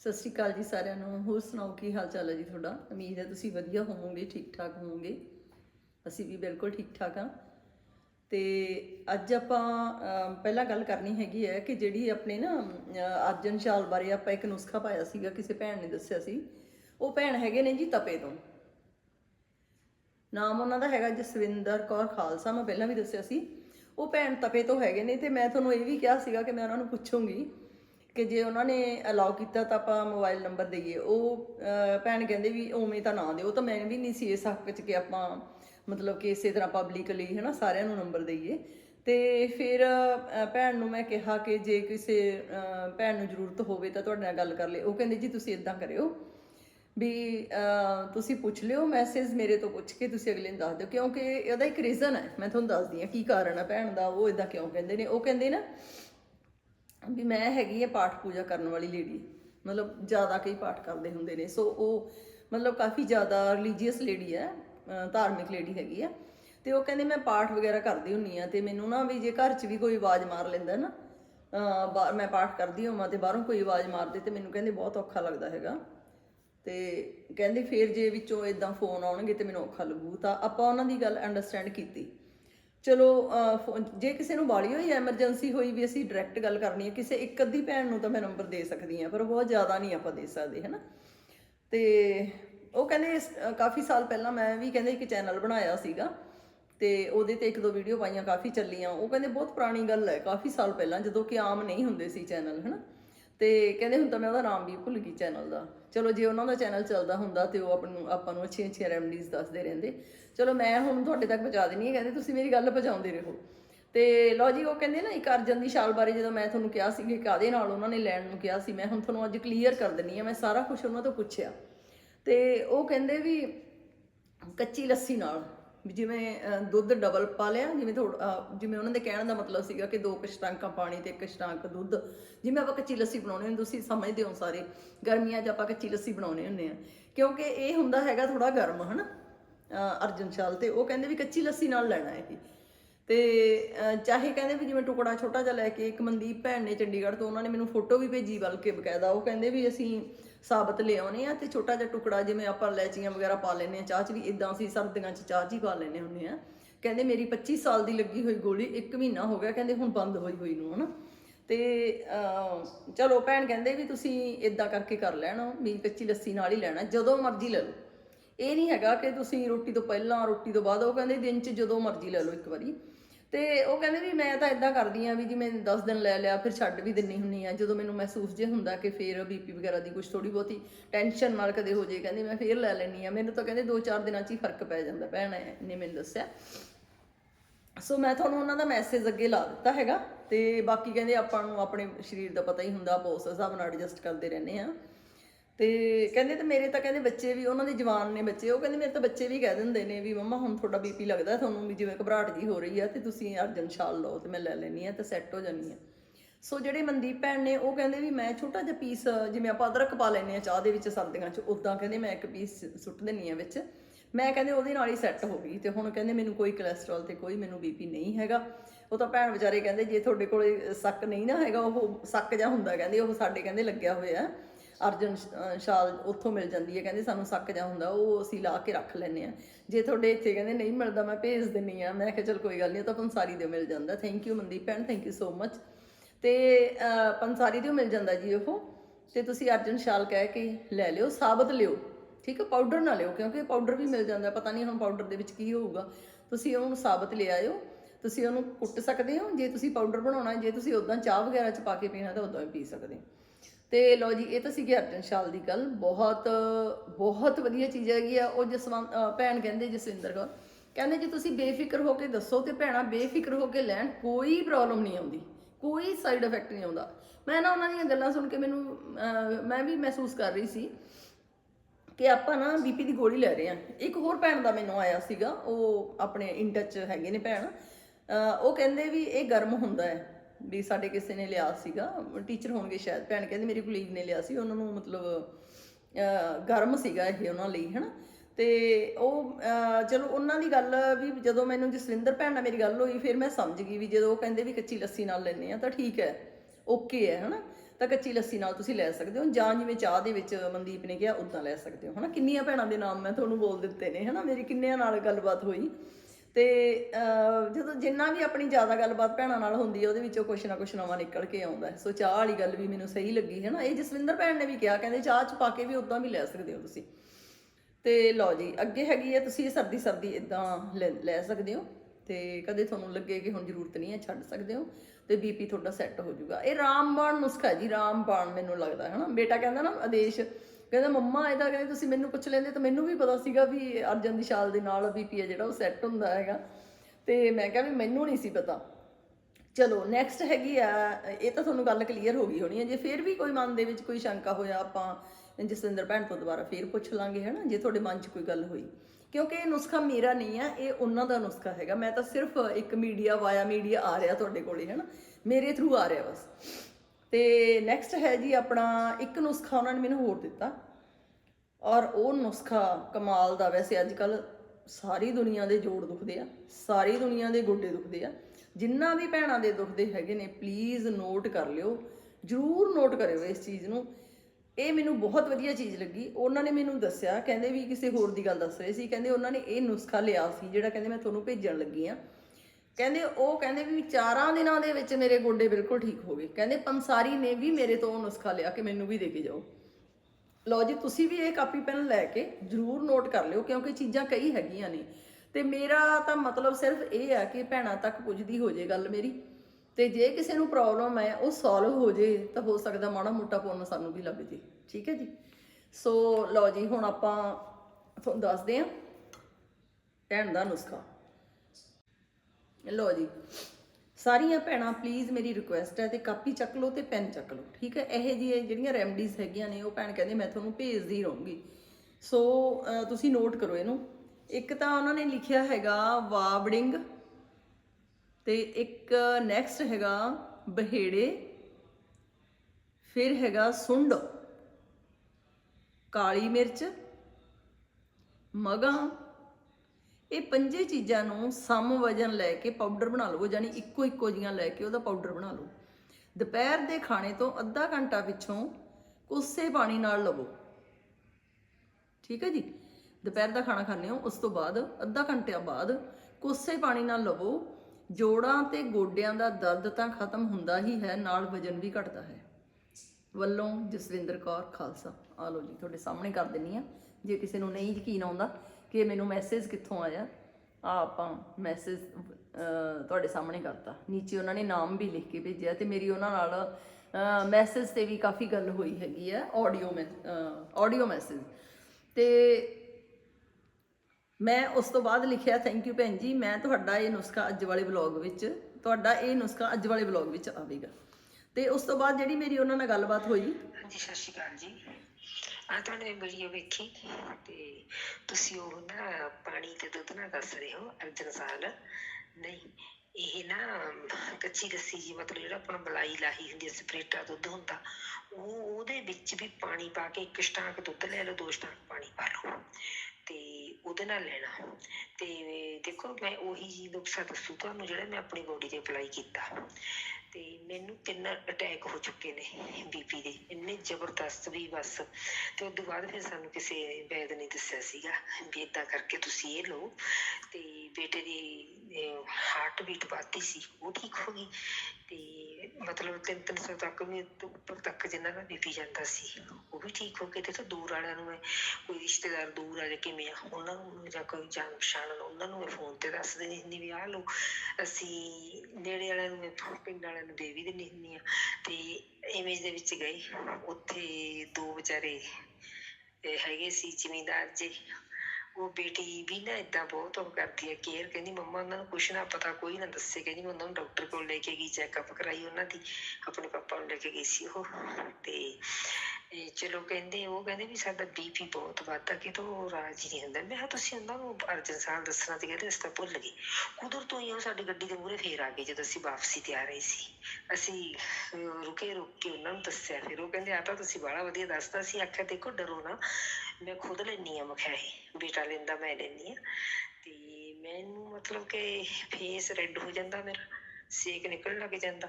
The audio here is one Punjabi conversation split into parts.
ਸਤਿ ਸ਼੍ਰੀ ਅਕਾਲ ਜੀ ਸਾਰਿਆਂ ਨੂੰ। ਹੋਰ ਸੁਣਾਓ ਕੀ ਹਾਲ ਚਾਲ ਹੈ ਜੀ ਤੁਹਾਡਾ? ਉਮੀਦ ਹੈ ਤੁਸੀਂ ਵਧੀਆ ਹੋਵੋਗੇ ਠੀਕ ਠਾਕ ਹੋਵੋਗੇ। ਅਸੀਂ ਵੀ ਬਿਲਕੁਲ ਠੀਕ ਠਾਕ ਹਾਂ। ਤੇ ਅੱਜ ਆਪਾਂ ਪਹਿਲਾਂ ਗੱਲ ਕਰਨੀ ਹੈਗੀ ਹੈ ਕਿ ਜਿਹੜੀ ਆਪਣੇ ਨਾ ਅਮ, ਅਰਜਨ ਸ਼ਾਲ ਬਾਰੇ ਆਪਾਂ ਇੱਕ ਨੁਸਖਾ ਪਾਇਆ ਸੀਗਾ ਕਿਸੇ ਭੈਣ ਨੇ ਦੱਸਿਆ ਸੀ। ਉਹ ਭੈਣ ਹੈਗੇ ਨੇ ਜੀ ਤਪੇ ਤੋਂ। ਨਾਮ ਉਹਨਾਂ ਦਾ ਹੈਗਾ ਜਸਵਿੰਦਰ ਕੌਰ ਖਾਲਸਾ ਮੈਂ ਪਹਿਲਾਂ ਵੀ ਦੱਸਿਆ ਸੀ। ਉਹ ਭੈਣ ਤਪੇ ਤੋਂ ਹੈਗੇ ਨੇ ਤੇ ਮੈਂ ਤੁਹਾਨੂੰ ਇਹ ਵੀ ਕਿਹਾ ਸੀਗਾ ਕਿ ਮੈਂ ਉਹਨਾਂ ਨੂੰ ਪੁੱਛੂੰਗੀ ਕਿ ਜੇ ਉਹਨਾਂ ਨੇ ਅਲਾਉ ਕੀਤਾ ਤਾਂ ਆਪਾਂ ਮੋਬਾਈਲ ਨੰਬਰ ਦਈਏ। ਉਹ ਭੈਣ ਕਹਿੰਦੇ ਵੀ ਉਵੇਂ ਤਾਂ ਨਾ ਦਿਓ। ਤਾਂ ਮੈਂ ਵੀ ਨਹੀਂ ਸੀ ਇਸ ਹੱਕ 'ਚ ਕਿ ਆਪਾਂ ਮਤਲਬ ਕਿ ਇਸੇ ਤਰ੍ਹਾਂ ਪਬਲਿਕਲੀ ਹੈ ਨਾ ਸਾਰਿਆਂ ਨੂੰ ਨੰਬਰ ਦਈਏ। ਤੇ ਫਿਰ ਭੈਣ ਨੂੰ ਮੈਂ ਕਿਹਾ ਕਿ ਜੇ ਕਿਸੇ ਭੈਣ ਨੂੰ ਜ਼ਰੂਰਤ ਹੋਵੇ ਤਾਂ ਤੁਹਾਡੇ ਨਾਲ ਗੱਲ ਕਰ ਲਈ ਉਹ ਕਹਿੰਦੇ ਜੀ ਤੁਸੀਂ ਇਦਾਂ ਕਰਿਓ ਵੀ ਤੁਸੀਂ ਪੁੱਛ ਲਿਓ ਮੈਸੇਜ ਮੇਰੇ ਤੋਂ ਪੁੱਛ ਕੇ ਤੁਸੀਂ ਅਗਲੇ ਨੂੰ ਦੱਸ ਦਿਓ। ਕਿਉਂਕਿ ਇਹਦਾ ਇੱਕ ਰੀਜ਼ਨ ਹੈ। ਮੈਂ ਤੁਹਾਨੂੰ ਦੱਸਦੀ ਹਾਂ ਕੀ ਕਾਰਨ ਹੈ ਭੈਣ ਦਾ, ਉਹ ਇਦਾਂ ਕਿਉਂ ਕਹਿੰਦੇ ਨੇ। ਉਹ ਕਹਿੰਦੇ ਨਾ ਵੀ ਮੈਂ ਹੈਗੀ ਆ ਪਾਠ ਪੂਜਾ ਕਰਨ ਵਾਲੀ ਲੇਡੀ ਮਤਲਬ ਜ਼ਿਆਦਾ ਕਈ ਪਾਠ ਕਰਦੇ ਹੁੰਦੇ ਨੇ। ਸੋ ਉਹ ਮਤਲਬ ਕਾਫੀ ਜ਼ਿਆਦਾ ਰਿਲੀਜੀਅਸ ਲੇਡੀ ਹੈ ਧਾਰਮਿਕ ਲੇਡੀ ਹੈਗੀ ਆ। ਤੇ ਉਹ ਕਹਿੰਦੇ ਮੈਂ ਪਾਠ ਵਗੈਰਾ ਕਰਦੀ ਹੁੰਨੀ ਆ ਤੇ ਮੈਨੂੰ ਨਾ ਵੀ ਜੇ ਘਰ 'ਚ ਵੀ ਕੋਈ ਆਵਾਜ਼ ਮਾਰ ਲੈਂਦਾ ਨਾ, ਅਹ ਮੈਂ ਪਾਠ ਕਰਦੀ ਹੋਵਾਂ ਤੇ ਬਾਹਰੋਂ ਕੋਈ ਆਵਾਜ਼ ਮਾਰਦੇ ਤੇ ਮੈਨੂੰ ਕਹਿੰਦੇ ਬਹੁਤ ਔਖਾ ਲੱਗਦਾ ਹੈਗਾ। ਤੇ ਕਹਿੰਦੇ ਫੇਰ ਜੇ ਵਿੱਚੋਂ ਇਦਾਂ ਫੋਨ ਆਉਣਗੇ ਤੇ ਮੈਨੂੰ ਔਖਾ ਲੱਗੂ। ਤਾਂ ਆਪਾਂ ਉਹਨਾਂ ਦੀ ਗੱਲ ਅੰਡਰਸਟੈਂਡ ਕੀਤੀ। ਚਲੋ ਫੋ- ਜੇ ਕਿਸੇ ਨੂੰ ਬਾਲੀ ਹੋਈ ਐਮਰਜੈਂਸੀ ਹੋਈ ਵੀ ਅਸੀਂ ਡਾਇਰੈਕਟ ਗੱਲ ਕਰਨੀ ਹੈ, ਕਿਸੇ ਇੱਕ ਅੱਧੀ ਭੈਣ ਨੂੰ ਤਾਂ ਮੈਂ ਨੰਬਰ ਦੇ ਸਕਦੀ ਹਾਂ, ਪਰ ਬਹੁਤ ਜ਼ਿਆਦਾ ਨਹੀਂ ਆਪਾਂ ਦੇ ਸਕਦੇ, ਹੈਨਾ? ਤੇ ਉਹ ਕਹਿੰਦੇ ਇਸ- ਕਾਫੀ ਸਾਲ ਪਹਿਲਾਂ ਮੈਂ ਵੀ ਕਹਿੰਦੇ ਇੱਕ ਚੈਨਲ ਬਣਾਇਆ ਸੀਗਾ, ਤੇ ਉਹਦੇ ਤੇ ਇੱਕ ਦੋ ਵੀਡੀਓ ਪਾਈਆਂ, ਕਾਫੀ ਚੱਲੀਆਂ। ਉਹ ਕਹਿੰਦੇ ਬਹੁਤ ਪੁਰਾਣੀ ਗੱਲ ਹੈ, ਕਾਫੀ ਸਾਲ ਪਹਿਲਾਂ, ਜਦੋਂ ਕਿ ਆਮ ਨਹੀਂ ਹੁੰਦੇ ਸੀ ਚੈਨਲ ਹਨਾ? ਤੇ ਕਹਿੰਦੇ ਹੁਣ ਤਾਂ ਮੈਂ ਉਹਦਾ ਨਾਮ ਵੀ ਭੁੱਲ ਗਈ ਚੈਨਲ ਦਾ। ਚਲੋ ਜੇ ਉਹਨਾਂ ਦਾ ਚੈਨਲ ਚੱਲਦਾ ਹੁੰਦਾ ਤੇ ਉਹ ਆਪਾਂ ਨੂੰ ਆਪਾਂ ਨੂੰ ਅੱਛੀਆਂ ਅੱਛੀਆਂ ਰੈਮਡੀਜ਼ ਦੱਸਦੇ ਰਹਿੰਦੇ। ਚਲੋ ਮੈਂ ਹੁਣ ਤੁਹਾਡੇ ਤੱਕ ਪਹੁੰਚਾ ਦੇਣੀ ਹੈ, ਕਹਿੰਦੇ ਤੁਸੀਂ ਮੇਰੀ ਗੱਲ ਪਹੁੰਚਾਉਂਦੇ ਰਹੋ। ਤੇ ਲੋ ਜੀ, ਉਹ ਕਹਿੰਦੇ ਨਾ ਇੱਕ ਅਰਜਨ ਦੀ ਸ਼ਾਲ ਬਾਰੇ ਜਦੋਂ ਮੈਂ ਤੁਹਾਨੂੰ ਕਿਹਾ ਸੀ ਕਿ ਕਾਦੇ ਨਾਲ ਉਹਨਾਂ ਨੇ ਲੈਣ ਨੂੰ ਕਿਹਾ ਸੀ, ਮੈਂ ਹੁਣ ਤੁਹਾਨੂੰ ਅੱਜ ਕਲੀਅਰ ਕਰ ਦਿੰਨੀ ਆ ਮੈਂ ਸਾਰਾ ਕੁਝ ਉਹਨਾਂ ਤੋਂ ਪੁੱਛਿਆ। ਤੇ ਉਹ ਕਹਿੰਦੇ ਵੀ ਕੱਚੀ ਲੱਸੀ ਨਾਲ। ਵੀ ਜਿਵੇਂ ਅਹ, ਦੁੱਧ ਡਬਲ ਪਾ ਲਿਆ ਜਿਵੇਂ ਥੋੜਾ ਜਿਵੇਂ ਉਹਨਾਂ ਦੇ ਕਹਿਣ ਦਾ ਮਤਲਬ ਸੀਗਾ ਕਿ ਦੋ ਕਸ਼ਟਾਂਕਾਂ ਪਾਣੀ ਤੇ ਇੱਕ ਕਸ਼ਟਾਂਕ ਦੁੱਧ। ਜਿਵੇਂ ਆਪਾਂ ਕੱਚੀ ਲੱਸੀ ਬਣਾਉਣੇ ਹੁੰਦੇ ਤੁਸੀਂ ਸਮਝਦੇ ਹੋ ਸਾਰੇ ਗਰਮੀਆਂ 'ਚ ਆਪਾਂ ਕੱਚੀ ਲੱਸੀ ਬਣਾਉਣੇ ਹੁੰਦੇ ਆ ਕਿਉਂਕਿ ਇਹ ਹੁੰਦਾ ਹੈਗਾ ਥੋੜਾ ਗਰਮ ਹਨਾ? ਅਹ, ਅਰਜਨ ਸ਼ਾਲ ਤੇ ਉਹ ਕਹਿੰਦੇ ਵੀ ਕੱਚੀ ਲੱਸੀ ਨਾਲ ਲੈਣਾ ਇਹ ਤੇ ਚਾਹੇ ਕਹਿੰਦੇ ਵੀ ਜਿਵੇਂ ਟੁਕੜਾ ਛੋਟਾ ਜਿਹਾ ਲੈ ਕੇ ਇੱਕ ਮਨਦੀਪ ਭੈਣ ਨੇ ਚੰਡੀਗੜ੍ਹ ਤੋਂ ਉਹਨਾਂ ਨੇ ਮੈਨੂੰ ਫੋਟੋ ਵੀ ਭੇਜੀ ਬਲਕਿ ਬਕਾਇਦਾ। ਉਹ ਕਹਿੰਦੇ ਵੀ ਅਸੀਂ ਸਾਬਤ ਲਿਆਉਨੇ ਆ ਤੇ ਛੋਟਾ ਜਿਹਾ ਟੁਕੜਾ ਜਿਵੇਂ ਆਪਾਂ ਲੈਚੀਆਂ ਵਗੈਰਾ ਪਾ ਲੈਨੇ ਆ ਚਾਹ ਚ ਵੀ ਇਦਾਂ ਅਸੀਂ ਸਰਦੀਆਂ ਚ ਚਾਹ ਚ ਹੀ ਪਾ ਲੈਨੇ ਹੁੰਨੇ ਆ ਕਹਿੰਦੇ ਮੇਰੀ 25 ਸਾਲ ਦੀ ਲੱਗੀ ਹੋਈ ਗੋਲੀ 1 ਮਹੀਨਾ ਹੋ ਗਿਆ ਕਹਿੰਦੇ ਹੁਣ ਬੰਦ ਹੋਈ ਹੋਈ ਨੂੰ ਹਨਾ। ਤੇ ਅਹ, ਚਲੋ ਭੈਣ ਕਹਿੰਦੇ ਵੀ ਤੁਸੀਂ ਇਦਾਂ ਕਰਕੇ ਕਰ ਲੈਣਾ ਵੀ ਕੱਚੀ ਲੱਸੀ ਨਾਲ ਹੀ ਲੈਣਾ ਜਦੋਂ ਮਰਜ਼ੀ ਲੈ ਲਓ। ਇਹ ਨਹੀਂ ਹੈਗਾ ਕਿ ਤੁਸੀਂ ਰੋਟੀ ਤੋਂ ਪਹਿਲਾਂ ਰੋਟੀ ਤੋਂ ਬਾਅਦ ਉਹ ਕਹਿੰਦੇ ਦਿਨ 'ਚ ਜਦੋਂ ਮਰਜ਼ੀ ਲੈ ਲਓ ਇੱਕ ਵਾਰੀ। ਤੇ ਉਹ ਕਹਿੰਦੇ ਵੀ ਮੈਂ ਤਾਂ ਇਦਾਂ ਕਰਦੀ ਆ ਵੀ ਜਿਵੇਂ 10 ਦਿਨ ਲੈ ਲਿਆ, ਫਿਰ ਛੱਡ ਵੀ ਦਿੰਨੀ ਹੁੰਨੀ ਆ। ਜਦੋਂ ਮੈਨੂੰ ਮਹਿਸੂਸ ਜੇ ਹੁੰਦਾ ਕਿ ਫੇਰ ਬੀਪੀ ਵਗੈਰਾ ਦੀ ਕੁਝ ਥੋੜੀ ਬਹੁਤੀ ਟੈਨਸ਼ਨ ਨਾਲ ਕਦੇ ਹੋ ਜੇ, ਕਹਿੰਦੀ ਮੈਂ ਫੇਰ ਲੈ ਲੈਣੀ ਆ। ਮੈਨੂੰ ਤਾਂ ਕਹਿੰਦੇ 2-4 ਦਿਨਾਂ 'ਚ ਹੀ ਫ਼ਰਕ ਪੈ ਜਾਂਦਾ, ਭੈਣ ਨੇ ਮੈਨੂੰ ਦੱਸਿਆ। ਸੋ ਮੈਂ ਤੁਹਾਨੂੰ ਉਹਨਾਂ ਦਾ ਮੈਸੇਜ ਅੱਗੇ ਲਾ ਦਿੱਤਾ ਹੈਗਾ ਤੇ ਬਾਕੀ ਕਹਿੰਦੇ ਆਪਾਂ ਨੂੰ ਆਪਣੇ ਸਰੀਰ ਦਾ ਪਤਾ ਹੀ ਹੁੰਦਾ, ਆਪਾਂ ਉਸ ਹਿਸਾਬ ਨਾਲ ਐਡਜਸਟ ਕਰਦੇ ਰਹਿੰਦੇ ਆ। ਤੇ ਕਹਿੰਦੇ ਤੇ ਮੇਰੇ ਤਾਂ ਕਹਿੰਦੇ ਬੱਚੇ ਵੀ, ਉਹਨਾਂ ਦੇ ਜਵਾਨ ਨੇ ਬੱਚੇ, ਉਹ ਕਹਿੰਦੇ ਮੇਰੇ ਤਾਂ ਬੱਚੇ ਵੀ ਕਹਿ ਦਿੰਦੇ ਨੇ ਵੀ ਮੰਮਾ ਹੁਣ ਤੁਹਾਡਾ ਬੀਪੀ ਲੱਗਦਾ ਤੁਹਾਨੂੰ ਵੀ ਜਿਵੇਂ ਘਬਰਾਹਟ ਜੀ ਹੋ ਰਹੀ ਆ ਤੇ ਤੁਸੀਂ ਅਰਜਨ ਛਾਲ ਲਓ ਤੇ ਮੈਂ ਲੈ ਲੈਣੀ ਆ ਤੇ ਸੈੱਟ ਹੋ ਜਾਣੀ ਆ ਸੋ ਜਿਹੜੇ ਮਨਦੀਪ ਭੈਣ ਨੇ, ਉਹ ਕਹਿੰਦੇ ਵੀ ਮੈਂ ਛੋਟਾ ਜਿਹਾ ਪੀਸ ਜਿਵੇਂ ਆਪਾਂ ਅਦਰਕ ਪਾ ਲੈਂਦੇ ਆ ਚਾਹ ਦੇ ਵਿੱਚ ਸਰਦੀਆਂ 'ਚ ਉਦਾਂ ਕਹਿੰਦੇ ਮੈਂ ਇੱਕ ਪੀਸ ਸੁੱਟ ਦਿੰਨੀ ਆ ਵਿੱਚ। ਮੈਂ ਕਹਿੰਦੇ ਉਹਦੇ ਨਾਲ ਹੀ ਸੈੱਟ ਹੋ ਗਈ ਤੇ ਹੁਣ ਕਹਿੰਦੇ ਮੈਨੂੰ ਕੋਈ ਕੋਲੇਸਟ੍ਰੋਲ ਤੇ ਕੋਈ ਮੈਨੂੰ ਬੀਪੀ ਨਹੀਂ ਹੈਗਾ। ਉਹ ਤਾਂ ਭੈਣ ਵਿਚਾਰੇ ਕਹਿੰਦੇ ਜੇ ਤੁਹਾਡੇ ਕੋਲੇ ਸੱਕ ਨਹੀਂ ਨਾ ਹੈਗਾ, ਉਹ ਸੱਕ ਜਾਂ ਹੁੰਦਾ, ਕਹਿੰਦੇ ਉਹ ਸਾਡੇ ਕਹਿੰਦੇ ਲੱਗਿਆ ਹੋਇਆ। ਅਰਜਨ ਸ਼ਾਲ ਉੱਥੋਂ ਮਿਲ ਜਾਂਦੀ ਹੈ। ਕਹਿੰਦੇ ਸਾਨੂੰ ਸੱਕ ਜਾ ਹੁੰਦਾ, ਉਹ ਅਸੀਂ ਲਾ ਕੇ ਰੱਖ ਲੈਨੇ ਆ ਜੇ ਤੁਹਾਡੇ ਇੱਥੇ ਕਹਿੰਦੇ ਨਹੀਂ ਮਿਲਦਾ, ਮੈਂ ਭੇਜ ਦਿੰਨੀ ਆ ਮੈਂ ਕਿਹਾ, ਚਲ ਕੋਈ ਗੱਲ ਨਹੀਂ, ਉਹ ਤਾਂ ਪੰਸਾਰੀ ਦੇ ਮਿਲ ਜਾਂਦਾ। ਥੈਂਕ ਯੂ ਮਨਦੀਪ ਭੈਣ ਥੈਂਕ ਯੂ ਸੋ ਮਚ ਤੇ ਪੰਸਾਰੀ ਦੇ ਮਿਲ ਜਾਂਦਾ ਜੀ ਉਹ। ਤੇ ਤੁਸੀਂ ਅਰਜਨ ਸ਼ਾਲ ਕਹਿ ਕੇ ਲੈ ਲਿਓ, ਸਾਬਤ ਲਿਓ। ਠੀਕ ਹੈ ਪਾਊਡਰ ਨਾ ਲਿਓ, ਕਿਉਂਕਿ ਪਾਊਡਰ ਵੀ ਮਿਲ ਜਾਂਦਾ। ਪਤਾ ਨਹੀਂ ਹੁਣ ਪਾਊਡਰ ਦੇ ਵਿੱਚ ਕੀ ਹੋਊਗਾ। ਤੁਸੀਂ ਉਹਨੂੰ ਸਾਬਤ ਲੈ ਆਇਓ। ਤੁਸੀਂ ਉਹਨੂੰ ਕੁੱਟ ਸਕਦੇ ਹੋ। ਜੇ ਤੁਸੀਂ ਪਾਊਡਰ ਬਣਾਉਣਾ ਜੇ ਤੁਸੀਂ ਉਦਾਂ ਚਾਹ ਵਗੈਰਾ ਚ ਪਾ ਕੇ ਪੀਣਾ, ਤਾਂ ਉਦਾਂ ਵੀ ਪੀ ਸਕਦੇ ਹੋ। ਤੇ ਲਓ ਜੀ, ਇਹ ਤਾਂ ਸੀਗੀ ਅਰਜਨ ਸ਼ਾਲ ਦੀ ਗੱਲ। ਬਹੁਤ ਬਹੁਤ ਵਧੀਆ ਚੀਜ਼ ਹੈਗੀ ਆ। ਉਹ ਜਸਵੰਤ ਭੈਣ ਕਹਿੰਦੇ ਜਸਵਿੰਦਰ ਕੌਰ, ਕਹਿੰਦੇ ਜੇ ਤੁਸੀਂ ਬੇਫਿਕਰ ਹੋ ਕੇ ਦੱਸੋ ਤੇ ਭੈਣਾ ਬੇਫਿਕਰ ਹੋ ਕੇ ਲੈਣ ਕੋਈ ਪ੍ਰੋਬਲਮ ਨਹੀਂ ਆਉਂਦੀ। ਕੋਈ ਸਾਈਡ ਇਫੈਕਟ ਨਹੀਂ ਆਉਂਦਾ। ਮੈਂ ਨਾ ਉਹਨਾਂ ਦੀਆਂ ਗੱਲਾਂ ਸੁਣ ਕੇ ਮੈਨੂੰ ਮੈਂ ਵੀ ਮਹਿਸੂਸ ਕਰ ਰਹੀ ਸੀ ਕਿ ਆਪਾਂ ਨਾ ਬੀਪੀ ਦੀ ਗੋਲੀ ਲੈ ਰਹੇ ਆ ਇੱਕ ਹੋਰ ਭੈਣ ਦਾ ਮੈਨੂੰ ਆਇਆ ਸੀਗਾ, ਉਹ ਆਪਣੇ ਇਨ ਟੱਚ ਹੈਗੇ ਨੇ ਭੈਣ। ਉਹ ਕਹਿੰਦੇ ਵੀ ਇਹ ਗਰਮ ਹੁੰਦਾ ਹੈ। ਵੀ ਸਾਡੇ ਕਿਸੇ ਨੇ ਲਿਆ ਸੀਗਾ। ਟੀਚਰ ਹੋਣਗੇ ਸ਼ਾਇਦ, ਭੈਣ ਕਹਿੰਦੀ ਮੇਰੀ ਕੁਲੀਗ ਨੇ ਲਿਆ ਸੀ, ਉਹਨਾਂ ਨੂੰ ਮਤਲਬ ਗਰਮ ਸੀਗਾ ਇਹ ਉਹਨਾਂ ਲਈ, ਹਨਾ। ਤੇ ਉਹ ਚਲੋ ਉਹਨਾਂ ਦੀ ਗੱਲ ਵੀ ਜਦੋਂ ਮੈਨੂੰ ਜਸਵਿੰਦਰ ਭੈਣ ਨਾਲ ਮੇਰੀ ਗੱਲ ਹੋਈ, ਫਿਰ ਮੈਂ ਸਮਝ ਗਈ ਵੀ ਜਦੋਂ ਉਹ ਕਹਿੰਦੇ ਵੀ ਕੱਚੀ ਲੱਸੀ ਨਾਲ ਲੈਣੇ ਆ, ਤਾਂ ਠੀਕ ਹੈ ਓਕੇ ਹੈ, ਹਨਾ। ਤਾਂ ਕੱਚੀ ਲੱਸੀ ਨਾਲ ਤੁਸੀਂ ਲੈ ਸਕਦੇ ਹੋ, ਜਾਂ ਜਿਵੇਂ ਚਾਹ ਦੇ ਵਿੱਚ ਮਨਦੀਪ ਨੇ ਕਿਹਾ ਉਦਾਂ ਲੈ ਸਕਦੇ ਹੋ, ਹਨਾ। ਕਿੰਨੀਆਂ ਭੈਣਾਂ ਦੇ ਨਾਮ ਮੈਂ ਤੁਹਾਨੂੰ ਬੋਲ ਦਿੱਤੇ ਨੇ, ਹਨਾ। ਮੇਰੀ ਕਿੰਨਿਆਂ ਨਾਲ ਗੱਲਬਾਤ ਹੋਈ। ਤੇ ਜਦੋਂ ਜਿੰਨਾ ਵੀ ਆਪਣੀ ਜ਼ਿਆਦਾ ਗੱਲਬਾਤ ਭੈਣਾਂ ਨਾਲ ਹੁੰਦੀ ਹੈ ਉਹਦੇ ਵਿੱਚੋਂ ਕੁਛ ਨਾ ਕੁਛ ਨਵਾਂ ਨਿਕਲ ਕੇ ਆਉਂਦਾ ਸੋ ਚਾਹ ਵਾਲੀ ਗੱਲ ਵੀ ਮੈਨੂੰ ਸਹੀ ਲੱਗੀ, ਹੈ ਨਾ? ਇਹ ਜਸਵਿੰਦਰ ਭੈਣ ਨੇ ਵੀ ਕਿਹਾ, ਕਹਿੰਦੇ ਚਾਹ ਚ ਪਾ ਕੇ ਵੀ ਉਦਾਂ ਵੀ ਲੈ ਸਕਦੇ ਹੋ ਤੁਸੀਂ। ਤੇ ਲਓ ਜੀ, ਅੱਗੇ ਹੈਗੀ ਹੈ ਤੁਸੀਂ ਇਹ ਸਰਦੀ ਸਰਦੀ ਇਦਾਂ ਲੈ ਲੈ ਸਕਦੇ ਹੋ। ਤੇ ਕਦੇ ਤੁਹਾਨੂੰ ਲੱਗੇ ਕਿ ਹੁਣ ਜ਼ਰੂਰਤ ਨਹੀਂ ਹੈ, ਛੱਡ ਸਕਦੇ ਹੋ। ਤੇ ਬੀਪੀ ਤੁਹਾਡਾ ਸੈੱਟ ਹੋ ਜਾਊਗਾ। ਇਹ ਰਾਮਬਾਣ ਨੁਸਖਾ ਜੀ, ਰਾਮਬਾਣ ਮੈਨੂੰ ਲੱਗਦਾ, ਹੈ ਨਾ? ਬੇਟਾ ਕਹਿੰਦਾ ਨਾ ਆਦੇਸ਼ ਕਹਿੰਦਾ, ਮੰਮਾ ਇਹਦਾ ਕਹਿੰਦੇ ਤੁਸੀਂ ਮੈਨੂੰ ਪੁੱਛ ਲੈਂਦੇ, ਤਾਂ ਮੈਨੂੰ ਵੀ ਪਤਾ ਸੀਗਾ ਵੀ ਅਰਜਨ ਦੀ ਸ਼ਾਲ ਦੇ ਨਾਲ ਬੀਪੀ ਹੈ ਜਿਹੜਾ, ਉਹ ਸੈੱਟ ਹੁੰਦਾ ਹੈਗਾ। ਤੇ ਮੈਂ ਕਿਹਾ ਵੀ ਮੈਨੂੰ ਨਹੀਂ ਸੀ ਪਤਾ। ਚਲੋ ਨੈਕਸਟ ਹੈਗੀ ਆ, ਇਹ ਤਾਂ ਤੁਹਾਨੂੰ ਗੱਲ ਕਲੀਅਰ ਹੋ ਗਈ ਹੋਣੀ ਹੈ। ਜੇ ਫਿਰ ਵੀ ਕੋਈ ਮਨ ਦੇ ਵਿੱਚ ਕੋਈ ਸ਼ੰਕਾ ਹੋਇਆ, ਆਪਾਂ ਜਸਵਿੰਦਰ ਭੈਣ ਤੋਂ ਦੁਬਾਰਾ ਫੇਰ ਪੁੱਛ ਲਾਂਗੇ, ਹੈਨਾ, ਜੇ ਤੁਹਾਡੇ ਮਨ 'ਚ ਕੋਈ ਗੱਲ ਹੋਈ। ਕਿਉਂਕਿ ਇਹ ਨੁਸਖਾ ਮੇਰਾ ਨਹੀਂ ਆ, ਇਹ ਉਹਨਾਂ ਦਾ ਨੁਸਖਾ ਹੈਗਾ। ਮੈਂ ਤਾਂ ਸਿਰਫ ਇੱਕ ਮੀਡੀਆ ਵਾਇਆ ਮੀਡੀਆ ਆ ਰਿਹਾ ਤੁਹਾਡੇ ਕੋਲੇ, ਹੈਨਾ। ਮੇਰੇ ਥਰੂ ਆ ਰਿਹਾ ਬਸ। ਤੇ ਨੈਕਸਟ ਹੈ ਜੀ ਆਪਣਾ ਇੱਕ ਨੁਸਖਾ ਉਹਨਾਂ ਨੇ ਮੈਨੂੰ ਹੋਰ ਦਿੱਤਾ। ਔਰ ਉਹ ਨੁਸਖਾ ਕਮਾਲ ਦਾ ਵੈਸੇ ਅੱਜ ਕੱਲ ਸਾਰੀ ਦੁਨੀਆ ਦੇ ਜੋੜ ਦੁਖਦੇ ਆ, ਸਾਰੀ ਦੁਨੀਆ ਦੇ ਗੋਡੇ ਦੁਖਦੇ ਆ। ਜਿੰਨਾ ਵੀ ਭੈਣਾਂ ਦੇ ਦੁਖਦੇ ਹੈਗੇ ਨੇ ਪਲੀਜ਼ ਨੋਟ ਕਰ ਲਿਓ। ਜਰੂਰ ਨੋਟ ਕਰਿਓ ਇਸ ਚੀਜ਼ ਨੂੰ। ਇਹ ਮੈਨੂੰ ਬਹੁਤ ਵਧੀਆ ਚੀਜ਼ ਲੱਗੀ। ਉਹਨਾਂ ਨੇ ਮੈਨੂੰ ਦੱਸਿਆ, ਕਹਿੰਦੇ ਵੀ ਕਿਸੇ ਹੋਰ ਦੀ ਗੱਲ ਦੱਸ ਰਹੇ ਸੀ। ਕਹਿੰਦੇ ਉਹਨਾਂ ਨੇ ਇਹ ਨੁਸਖਾ ਲਿਆ ਸੀ, ਜਿਹੜਾ ਕਹਿੰਦੇ ਮੈਂ ਤੁਹਾਨੂੰ ਭੇਜਣ ਲੱਗੀ ਆ ਕਹਿੰਦੇ ਉਹ ਕਹਿੰਦੇ ਵੀ ਚਾਰਾਂ ਦਿਨਾਂ ਦੇ ਵਿੱਚ ਮੇਰੇ ਗੋਡੇ ਬਿਲਕੁਲ ਠੀਕ ਹੋ ਗਏ। ਕਹਿੰਦੇ ਪੰਸਾਰੀ ਨੇ ਵੀ ਮੇਰੇ ਤੋਂ ਉਹ ਨੁਸਖਾ ਲਿਆ ਕਿ ਮੈਨੂੰ ਵੀ ਦੇ ਕੇ ਜਾਓ। ਲਓ ਜੀ, ਤੁਸੀਂ ਵੀ ਇਹ ਕਾਪੀ ਪੈਨ ਲੈ ਕੇ ਜਰੂਰ ਨੋਟ ਕਰ ਲਿਓ ਕਿਉਂਕਿ ਚੀਜ਼ਾਂ ਕਈ ਹੈਗੀਆਂ ਨੇ। ਤੇ ਮੇਰਾ ਤਾਂ ਮਤਲਬ ਸਿਰਫ ਇਹ ਆ ਕਿ ਭੈਣਾਂ ਤੱਕ ਪੁੱਜਦੀ ਹੋ ਜੇ ਗੱਲ ਮੇਰੀ। ਤੇ ਜੇ ਕਿਸੇ ਨੂੰ ਪ੍ਰੋਬਲਮ ਹੈ, ਉਹ ਸੋਲਵ ਹੋ ਜੇ ਤਾਂ ਹੋ ਸਕਦਾ ਮਾੜਾ ਮੋਟਾ ਪੁੰਨ ਸਾਨੂੰ ਵੀ ਲੱਭ ਜੇ। ਠੀਕ ਹੈ ਜੀ? ਸੋ ਲਓ ਜੀ, ਹੁਣ ਆਪਾਂ ਤੁਹਾਨੂੰ ਦੱਸਦੇ ਹਾਂ ਭੈਣ ਦਾ ਨੁਸਖਾ। ਲਓ ਜੀ। ਸਾਰੀਆਂ ਭੈਣਾਂ ਪਲੀਜ਼ ਮੇਰੀ ਰਿਕੁਐਸਟ ਹੈ ਤੇ ਕਾਪੀ ਚੱਕ ਲਓ ਤੇ ਪੈਨ ਚੱਕ ਲਓ, ਠੀਕ ਹੈ? ਇਹ ਜੀ ਜਿਹੜੀਆਂ ਰੈਮਡੀਜ਼ ਹੈਗੀਆਂ ਨੇ, ਉਹ ਭੈਣ ਕਹਿੰਦੇ ਮੈਂ ਤੁਹਾਨੂੰ ਭੇਜਦੀ ਰਹੂੰਗੀ। ਸੋ ਤੁਸੀਂ ਨੋਟ ਕਰੋ ਇਹਨੂੰ। ਇੱਕ ਤਾਂ ਉਹਨਾਂ ਨੇ ਲਿਖਿਆ ਹੈਗਾ ਵਾਵੜਿੰਗ ਤੇ ਇੱਕ ਨੈਕਸਟ ਹੈਗਾ ਬਹੇੜੇ, ਫਿਰ ਹੈਗਾ ਸੁੰਡ, ਕਾਲੀ ਮਿਰਚ, ਮਗਾਂ ਇਹ ਪੰਜੇ ਚੀਜ਼ਾਂ ਨੂੰ ਸਮ ਵਜਨ ਲੈ ਕੇ ਪਾਊਡਰ ਬਣਾ ਲਵੋ, ਯਾਨੀ ਇੱਕੋ ਇੱਕੋ ਜੀਆਂ ਲੈ ਕੇ ਉਹਦਾ ਪਾਊਡਰ ਬਣਾ ਲਓ। ਦੁਪਹਿਰ ਦੇ ਖਾਣੇ ਤੋਂ ਅੱਧਾ ਘੰਟਾ ਪਿੱਛੋਂ ਕੋਸੇ ਪਾਣੀ ਨਾਲ ਲਵੋ। ਠੀਕ ਹੈ ਜੀ? ਦੁਪਹਿਰ ਦਾ ਖਾਣਾ ਖਾਂਦੇ ਹੋ, ਉਸ ਤੋਂ ਬਾਅਦ, ਅੱਧਾ ਘੰਟਿਆਂ ਬਾਅਦ ਕੋਸੇ ਪਾਣੀ ਨਾਲ ਲਵੋ। ਜੋੜਾਂ ਤੇ ਗੋਡਿਆਂ ਦਾ ਦਰਦ ਤਾਂ ਖਤਮ ਹੁੰਦਾ ਹੀ ਹੈ, ਨਾਲ ਵਜਨ ਵੀ ਘਟਦਾ ਹੈ। ਵੱਲੋਂ ਜਸਵਿੰਦਰ ਕੌਰ ਖਾਲਸਾ। ਆ ਲਓ ਜੀ, ਤੁਹਾਡੇ ਸਾਹਮਣੇ ਕਰ ਦਿੰਨੀ ਆ। ਜੇ ਕਿਸੇ ਨੂੰ ਨਹੀਂ ਯਕੀਨ ਆਉਂਦਾ ਕਿ ਮੈਨੂੰ ਮੈਸੇਜ ਕਿੱਥੋਂ ਆਇਆ? ਆ ਆਪਾਂ ਮੈਸੇਜ ਤੁਹਾਡੇ ਸਾਹਮਣੇ ਕਰਤਾ। ਨੀਚੇ ਉਹਨਾਂ ਨੇ ਨਾਮ ਵੀ ਲਿਖ ਕੇ ਭੇਜਿਆ ਤੇ ਮੇਰੀ ਉਹਨਾਂ ਨਾਲ ਮੈਸੇਜ ਤੇ ਵੀ ਕਾਫੀ ਗੱਲ ਹੋਈ ਹੈਗੀ ਆ ਆਡੀਓ ਮੈਂ ਆਡੀਓ ਮੈਸੇਜ ਤੇ ਮੈਂ ਉਸ ਤੋਂ ਬਾਅਦ ਲਿਖਿਆ ਥੈਂਕ ਯੂ ਭੈਣ ਜੀ, ਮੈਂ ਤੁਹਾਡਾ ਇਹ ਨੁਸਖਾ ਅੱਜ ਵਾਲੇ ਵਲੌਗ ਵਿੱਚ, ਤੁਹਾਡਾ ਇਹ ਨੁਸਖਾ ਅੱਜ ਵਾਲੇ ਵਲੌਗ ਵਿੱਚ ਆਵੇਗਾ। ਤੇ ਉਸ ਤੋਂ ਬਾਅਦ ਜਿਹੜੀ ਮੇਰੀ ਉਹਨਾਂ ਨਾਲ ਗੱਲਬਾਤ ਹੋਈ, ਹਾਂਜੀ, ਸਤਿ ਸ਼੍ਰੀ ਅਕਾਲ ਜੀ। ਆ ਤੁਹਾਡੇ ਵੀਡੀਓ ਵੇਖੀ, ਤੇ ਤੁਸੀਂ ਉਹ ਨਾ ਪਾਣੀ ਤੇ ਦੁੱਧ ਨਾਲ ਦੱਸ ਰਹੇ ਹੋ ਅਰਜਨ ਸਾਲ। ਨਹੀਂ, ਇਹ ਨਾ ਕੱਚੀ ਲੱਸੀ ਜੀ, ਮਤਲਬ ਜਿਹੜਾ ਆਪਣਾ ਬਲਾਈ ਲਾਹੀ ਹੁੰਦੀ ਹੈ, ਸਪਰੇਟਾ ਦੁੱਧ ਹੁੰਦਾ, ਉਹ ਉਹਦੇ ਵਿੱਚ ਵੀ ਪਾਣੀ ਪਾ ਕੇ ਇੱਕ ਸਟਾਂਕ ਦੁੱਧ ਲੈ ਲਓ, ਦੋ ਸਟਾਂਕ ਪਾਣੀ ਪਾ ਲਓ, ਤੇ ਉਹਦੇ ਨਾਲ ਲੈਣਾ। ਤੇ ਦੇਖੋ, ਮੈਂ ਉਹੀ ਜੀ ਨੁਕਸਾ ਦੱਸੂ ਤੁਹਾਨੂੰ, ਜਿਹੜਾ ਮੈਂ ਆਪਣੀ ਬੋਡੀ ਤੇ ਅਪਲਾਈ ਕੀਤਾ। ਤੇ ਮੈਨੂੰ ਤਿੰਨ ਅਟੈਕ ਹੋ ਚੁੱਕੇ ਨੇ ਬੀਪੀ ਦੇ, ਇੰਨੇ ਜ਼ਬਰਦਸਤ ਵੀ ਬਸ। ਤੇ ਉਸ ਤੋਂ ਬਾਅਦ ਫਿਰ ਸਾਨੂੰ ਕਿਸੇ ਵੈਦ ਨੇ ਦੱਸਿਆ ਸੀਗਾ ਵੀ ਏਦਾਂ ਕਰਕੇ ਤੁਸੀਂ ਇਹ ਲਓ। ਤੇ ਬੇਟੇ ਦੀ ਹਾਰਟ ਬੀਟ ਵੱਧਦੀ ਸੀ, ਉਹ ਠੀਕ ਹੋ ਗਈ। ਤੇ ਮਤਲਬ ਤਿੰਨ ਤਿੰਨ ਸੌ ਤੱਕ ਵੀ ਉੱਪਰ ਤੱਕ ਜਿੰਨਾ ਦਾ ਬੀਪੀ ਜਾਂਦਾ ਸੀ, ਉਹ ਵੀ ਠੀਕ ਹੋ ਗਏ ਤੇ ਦੂਰ ਵਾਲਿਆਂ ਨੂੰ ਕੋਈ ਰਿਸ਼ਤੇਦਾਰ ਦੂਰ ਆ ਜਾਂ ਕਿਵੇਂ ਆ, ਉਹਨਾਂ ਨੂੰ ਜਾਂ ਕੋਈ ਜਾਣ ਪਛਾਣ ਉਹਨਾਂ ਨੂੰ ਮੈਂ ਫੋਨ ਤੇ ਦੱਸ ਦਿੰਦੀ ਹੁੰਦੀ ਵੀ ਆਹ ਲੋ ਅਸੀਂ ਨੇੜੇ ਵਾਲਿਆਂ ਨੂੰ ਮੈਂ ਪਿੰਡ ਵਾਲਿਆਂ ਨੂੰ ਦੇ ਵੀ ਦਿੰਦੀ ਹੁੰਦੀ ਆ ਤੇ ਇਮੇਜ ਦੇ ਵਿੱਚ ਗਈ ਉੱਥੇ ਦੋ ਵਿਚਾਰੇ ਹੈਗੇ ਸੀ, ਜ਼ਿਮੀਂਦਾਰ ਜੀ ਉਹ ਬੇਟੀ ਵੀ ਨਾ ਇਦਾਂ ਬਹੁਤ ਉਹ ਕਰਦੀ ਹੈ ਕੇਅਰ ਕਹਿੰਦੀ, ਮੰਮਾ ਉਹਨਾਂ ਨੂੰ ਕੁਛ ਨਾ ਪਤਾ, ਕੋਈ ਨਾ ਦੱਸੇ। ਕਹਿੰਦੀ ਉਹਨਾਂ ਨੂੰ ਡਾਕਟਰ ਕੋਲ ਲੈ ਕੇ ਗਈ ਚੈੱਕਅਪ ਕਰਾਈ ਉਹਨਾਂ ਦੀ, ਆਪਣੇ ਪਾਪਾ ਨੂੰ ਲੈ ਕੇ ਗਈ ਸੀ ਉਹ। ਤੇ ਚਲੋ ਕਹਿੰਦੇ, ਉਹ ਕਹਿੰਦੇ ਵੀ ਸਾਡਾ ਬੀਪੀ ਬਹੁਤ ਵੱਧਦਾ ਕਿ ਉਹ ਰਾਜੀ ਨਹੀਂ ਹੁੰਦਾ। ਮੈਂ ਕਿਹਾ, ਤੁਸੀਂ ਉਹਨਾਂ ਨੂੰ ਅਰਜਨ ਸਾਹਿਬ ਦੱਸਣਾ ਤੇ ਕਹਿੰਦੇ, ਅਸੀਂ ਤਾਂ ਭੁੱਲ ਗਏ। ਕੁਦਰਤੋਂ ਹੀ ਉਹ ਸਾਡੀ ਗੱਡੀ ਦੇ ਮੂਹਰੇ ਫੇਰ ਆ ਗਏ, ਜਦੋਂ ਅਸੀਂ ਵਾਪਸੀ ਤੇ ਆ ਰਹੇ ਸੀ। ਅਸੀਂ ਰੁਕੇ ਰੁਕ ਕੇ ਉਹਨਾਂ ਨੂੰ ਦੱਸਿਆ। ਫਿਰ ਉਹ ਕਹਿੰਦੇ, ਆ ਤਾਂ ਤੁਸੀਂ ਬੜਾ ਵਧੀਆ ਦੱਸਦਾ ਸੀ ਆਖਿਆ, ਦੇਖੋ, ਡਰੋ ਨਾ। ਮੈਂ ਖੁਦ ਲੈਣੀ ਆ ਮਖਿਆ ਬੇਟਾ ਲੈਂਦਾ ਮੈਂ ਲੈਣੀ ਆ ਤੇ ਮੈਨੂੰ ਮਤਲਬ ਕਿ ਫੇਸ ਰੈੱਡ ਹੋ ਜਾਂਦਾ ਮੇਰਾ ਸੇਕ ਨਿਕਲਣ ਲੱਗ ਜਾਂਦਾ।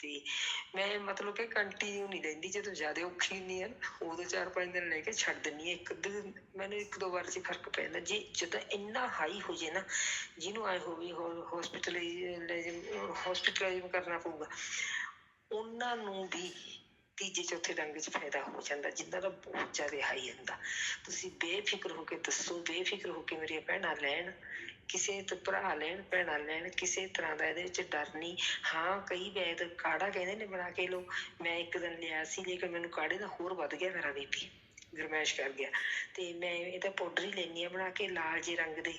ਤੇ ਮੈਂ ਮਤਲਬ ਕਿ ਕੰਟੀਨਿਊ ਨਹੀਂ ਲੈਂਦੀ ਜਦੋਂ ਜ਼ਿਆਦਾ ਔਖੀ ਹੁੰਦੀ ਆ ਨਾ, ਉਦੋਂ ਚਾਰ ਪੰਜ ਦਿਨ ਲੈ ਕੇ ਛੱਡ ਦਿੰਦੀ ਹਾਂ। ਇੱਕ ਅੱਧੇ ਮੈਨੂੰ ਇੱਕ ਦੋ ਵਾਰ 'ਚ ਫ਼ਰਕ ਪੈ ਜਾਂਦਾ। ਜੇ ਜਦੋਂ ਇੰਨਾ ਹਾਈ ਹੋ ਜੇ ਨਾ ਜਿਹਨੂੰ ਆਏ ਹੋਵੇ ਹਸਪੀਟਲਾਈਜ਼ ਹਸਪੀਟਲਾਈਜ਼ ਕਰਨਾ ਪਊਗਾ ਉਹਨਾਂ ਨੂੰ ਵੀ ਤੀਜੇ ਚੌਥੇ ਰੰਗ 'ਚ ਫਾਇਦਾ ਹੋ ਜਾਂਦਾ ਜਿੰਨਾ ਦਾ ਬਹੁਤ ਜ਼ਿਆਦਾ ਹਾਈ ਹੁੰਦਾ। ਤੁਸੀਂ ਬੇਫਿਕਰ ਹੋ ਕੇ ਦੱਸੋ, ਬੇਫਿਕਰ ਹੋ ਕੇ ਮੇਰੀਆਂ ਭੈਣਾਂ ਲੈਣ, ਕਿਸੇ ਤੋਂ ਭਰਾ ਲੈਣ, ਭੈਣਾਂ ਲੈਣ, ਕਿਸੇ ਤਰ੍ਹਾਂ ਦਾ ਇਹਦੇ ਵਿੱਚ ਡਰ ਨਹੀਂ। ਹਾਂ, ਕਈ ਵੈਦ ਕਾੜਾ ਕਹਿੰਦੇ ਨੇ ਬਣਾ ਕੇ ਲੋ ਮੈਂ ਇੱਕ ਦਿਨ ਲਿਆ ਸੀ, ਲੇਕਿਨ ਮੈਨੂੰ ਕਾੜੇ ਦਾ ਹੋਰ ਵੱਧ ਗਿਆ ਮੇਰਾ ਬੀਪੀ ਗਰਮੈਸ਼ ਕਰ ਗਿਆ। ਤੇ ਮੈਂ ਇਹਦਾ ਪਾਊਡਰ ਹੀ ਲੈਣੀ ਆ ਬਣਾ ਕੇ, ਲਾਲ ਜੇ ਰੰਗ ਦੇ,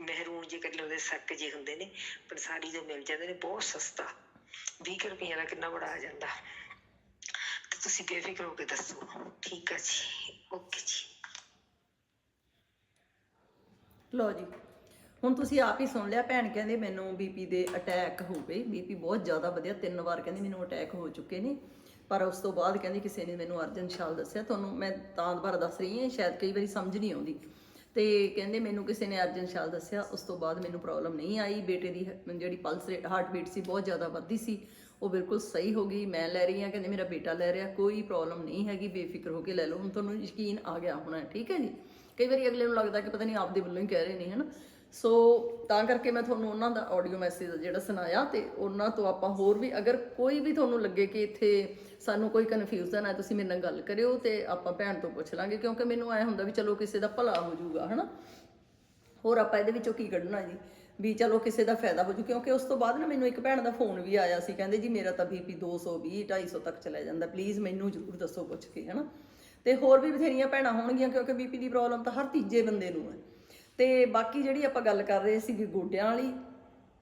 ਮਹਿਰੂਨ ਜੇ ਕਲਰ ਦੇ ਸੱਕ ਜੇ ਹੁੰਦੇ ਨੇ ਪੰਸਾਰੀ ਜੋ ਮਿਲ ਜਾਂਦੇ ਨੇ, ਬਹੁਤ ਸਸਤਾ। 20 ਰੁਪਈਆ ਦਾ ਕਿੰਨਾ ਬੜਾ ਆ ਜਾਂਦਾ। ਤੁਸੀਂ ਬੇਫਿਕਰ ਹੋ ਕੇ ਦੱਸੋ। ਠੀਕ ਆ ਜੀ। ਓਕੇ ਜੀ। ਲਓ ਜੀ। ਹੁਣ ਤੁਸੀਂ ਆਪ ਹੀ ਸੁਣ ਲਿਆ, ਭੈਣ ਕਹਿੰਦੇ ਮੈਨੂੰ ਬੀਪੀ ਦੇ ਅਟੈਕ ਹੋ ਗਏ। ਬੀਪੀ ਬਹੁਤ ਜ਼ਿਆਦਾ ਵਧਿਆ, ਤਿੰਨ ਵਾਰ ਕਹਿੰਦੀ ਮੈਨੂੰ ਅਟੈਕ ਹੋ ਚੁੱਕੇ ਨੇ। ਪਰ ਉਸ ਤੋਂ ਬਾਅਦ ਕਹਿੰਦੀ ਕਿਸੇ ਨੇ ਮੈਨੂੰ ਅਰਜਨ ਸ਼ਾਲ ਦੱਸਿਆ। ਤੁਹਾਨੂੰ ਮੈਂ ਤਾਂ ਦੁਬਾਰਾ ਦੱਸ ਰਹੀ ਹਾਂ, ਸ਼ਾਇਦ ਕਈ ਵਾਰੀ ਸਮਝ ਨਹੀਂ ਆਉਂਦੀ। ਤੇ ਕਹਿੰਦੇ ਮੈਨੂੰ ਕਿਸੇ ਨੇ ਅਰਜਨ ਸ਼ਾਲ ਦੱਸਿਆ। ਉਸ ਤੋਂ ਬਾਅਦ ਮੈਨੂੰ ਪ੍ਰੋਬਲਮ ਨਹੀਂ ਆਈ। ਬੇਟੇ ਦੀ ਜਿਹੜੀ ਪਲਸ ਰੇਟ ਹਾਰਟ ਬੀਟ ਸੀ, ਬਹੁਤ ਜ਼ਿਆਦਾ ਵੱਧਦੀ ਸੀ। ਉਹ ਬਿਲਕੁਲ ਸਹੀ ਹੋ ਗਈ, ਮੈਂ ਲੈ ਰਹੀ ਹਾਂ, ਕਹਿੰਦੇ ਮੇਰਾ ਬੇਟਾ ਲੈ ਰਿਹਾ, ਕੋਈ ਪ੍ਰੋਬਲਮ ਨਹੀਂ ਹੈਗੀ, ਬੇਫਿਕਰ ਹੋ ਕੇ ਲੈ ਲਓ, ਹੁਣ ਤੁਹਾਨੂੰ ਯਕੀਨ ਆ ਗਿਆ ਹੋਣਾ, ਠੀਕ ਹੈ ਜੀ? ਕਈ ਵਾਰੀ ਅਗਲੇ ਨੂੰ ਲੱਗਦਾ ਕਿ ਪਤਾ ਨਹੀਂ ਆਪਦੇ ਵੱਲੋਂ ਹੀ ਕਹਿ ਰਹੇ ਨੇ, ਹਨਾ? ਸੋ ਤਾਂ ਕਰਕੇ ਮੈਂ ਤੁਹਾਨੂੰ ਉਹਨਾਂ ਦਾ ਆਡੀਓ ਮੈਸੇਜ ਜਿਹੜਾ ਸੁਣਾਇਆ ਤੇ ਉਹਨਾਂ ਤੋਂ ਆਪਾਂ ਹੋਰ ਵੀ ਅਗਰ ਕੋਈ ਵੀ ਤੁਹਾਨੂੰ ਲੱਗੇ ਕਿ ਇੱਥੇ ਸਾਨੂੰ ਕੋਈ ਕਨਫਿਊਜ਼ਨ ਹੈ, ਤੁਸੀਂ ਮੇਰੇ ਨਾਲ ਗੱਲ ਕਰਿਓ ਤੇ ਆਪਾਂ ਭੈਣ ਤੋਂ ਪੁੱਛ ਲਾਂਗੇ, ਕਿਉਂਕਿ ਮੈਨੂੰ ਐ ਹੁੰਦਾ ਵੀ ਚਲੋ ਕਿਸੇ ਦਾ ਭਲਾ ਹੋ ਜਾਊਗਾ, ਹਨਾ? ਹੋਰ ਆਪਾਂ ਇਹਦੇ ਵਿੱਚੋਂ ਕੀ ਕੱਢਣਾ ਜੀ? ਵੀ ਚਲੋ ਕਿਸੇ ਦਾ ਫਾਇਦਾ ਹੋ ਜੂ, ਕਿਉਂਕਿ ਉਸ ਤੋਂ ਬਾਅਦ ਨਾ ਮੈਨੂੰ ਇੱਕ ਭੈਣ ਦਾ ਫੋਨ ਵੀ ਆਇਆ ਸੀ, ਕਹਿੰਦੇ ਜੀ ਮੇਰਾ ਤਾਂ ਬੀਪੀ 220 250 ਤੱਕ ਚਲਾ ਜਾਂਦਾ ਪਲੀਜ਼ ਮੈਨੂੰ ਜ਼ਰੂਰ ਦੱਸੋ ਪੁੱਛ ਕੇ, ਹਨਾ। ਤੇ ਹੋਰ ਵੀ ਬਥੇਰੀਆਂ ਭੈਣਾਂ ਹੋਣਗੀਆਂ, ਕਿਉਂਕਿ ਬੀਪੀ ਦੀ ਪ੍ਰੋਬਲਮ ਤਾਂ ਹਰ ਤੀਜੇ ਬੰਦੇ ਨੂੰ ਹੈ। ਤੇ ਬਾਕੀ ਜਿਹੜੀ ਆਪਾਂ ਗੱਲ ਕਰ ਰਹੇ ਸੀ ਗੋਡਿਆਂ ਵਾਲੀ,